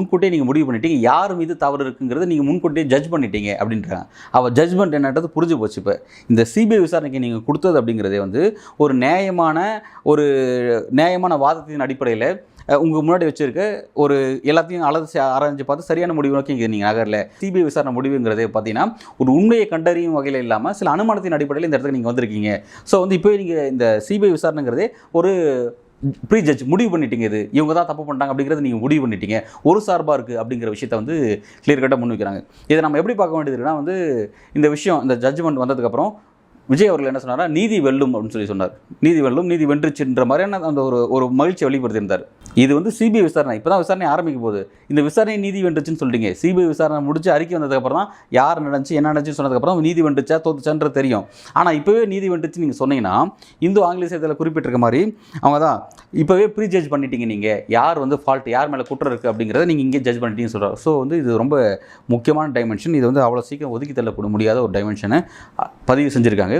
முன்கூட்டியே நீங்கள் முடிவு பண்ணிட்டீங்க. யார் மீது தவறு இருக்குங்கிறத நீங்கள் முன்கூட்டியே ஜட்ஜ் பண்ணிட்டீங்க அப்படின்றாங்க. அவள் ஜட்ஜ்மெண்ட் என்னன்றது புரிஞ்சு போச்சு இப்போ. இந்த சிபிஐ விசாரணைக்கு நீங்கள் கொடுத்தது அப்படிங்கிறதே வந்து ஒரு நியாயமான ஒரு நியாயமான வாதத்தின் அடிப்படையில் உங்கள் முன்னாடி வச்சுருக்க ஒரு எல்லாத்தையும் அலசி ஆராய்ஞ்சு பார்த்து சரியான முடிவு நோக்கி இங்கே நீங்கள் நகரில். சிபிஐ விசாரணை முடிவுங்கிறதே பார்த்தீங்கன்னா ஒரு உண்மையை கண்டறியும் வகையில் இல்லாமல் சில அனுமானத்தின் அடிப்படையில் இந்த இடத்துக்கு நீங்கள் வந்திருக்கீங்க. ஸோ வந்து இப்போ நீங்கள் இந்த சிபிஐ விசாரணைங்கிறதே ஒரு ப்ரீ ஜட்ஜ் முடிவு பண்ணிட்டீங்க இது. இவங்க தான் தப்பு பண்ணிட்டாங்க அப்படிங்கிறத நீங்கள் முடிவு பண்ணிட்டீங்க. ஒரு சார்பாக இருக்குது அப்படிங்கிற விஷயத்த வந்து கிளியர் கட்டாக முன் வைக்கிறாங்க. இதை நம்ம எப்படி பார்க்க வேண்டியது இருக்குன்னா வந்து இந்த விஷயம் இந்த ஜட்ஜ்மெண்ட் வந்ததுக்கப்புறம் விஜய் அவர்கள் என்ன சொன்னார் நீதி வெல்லும் அப்படின்னு சொல்லி சொன்னார். நீதி வெல்லும் நீதி வென்றுச்சுன்ற மாதிரியான அந்த ஒரு ஒரு மகிழ்ச்சியை வெளிப்படுத்தியிருந்தார். இது வந்து சிபிஐ விசாரணை. இப்போ தான் விசாரணை ஆரம்பிக்க போகுது. இந்த விசாரணை நீதி வென்றுச்சுன்னு சொல்லிட்டீங்க சிபிஐ விசாரணை முடிச்சு அறிக்கை வந்ததுக்கப்புறம் தான் யார் நடந்துச்சு என்ன நடந்துச்சுன்னு சொன்னதுக்கப்புறம் நீதி வென்றுச்சா தோத்துச்சான்றது தெரியும். ஆனால் இப்போவே நீதி வென்றுச்சு நீங்கள் சொன்னீங்கன்னா இந்து ஆங்கிலேய சேதத்தில் குறிப்பிட்டிருக்க மாதிரி அவங்க தான் இப்போவே ப்ரீ ஜட்ஜ் பண்ணிட்டீங்க நீங்கள் யார் வந்து ஃபால்ட் யார் மேலே குற்றம் இருக்குது அப்படிங்கிறத நீங்கள் இங்கே ஜட்ஜ் பண்ணிட்டீங்கன்னு சொல்கிறார் ஸோ வந்து இது ரொம்ப முக்கியமான டைமென்ஷன் இது வந்து அவ்வளோ சீக்கிரம் ஒதுக்கி தள்ளப்பட முடியாத ஒரு டைமென்ஷனை பதிவு செஞ்சுருக்காங்க.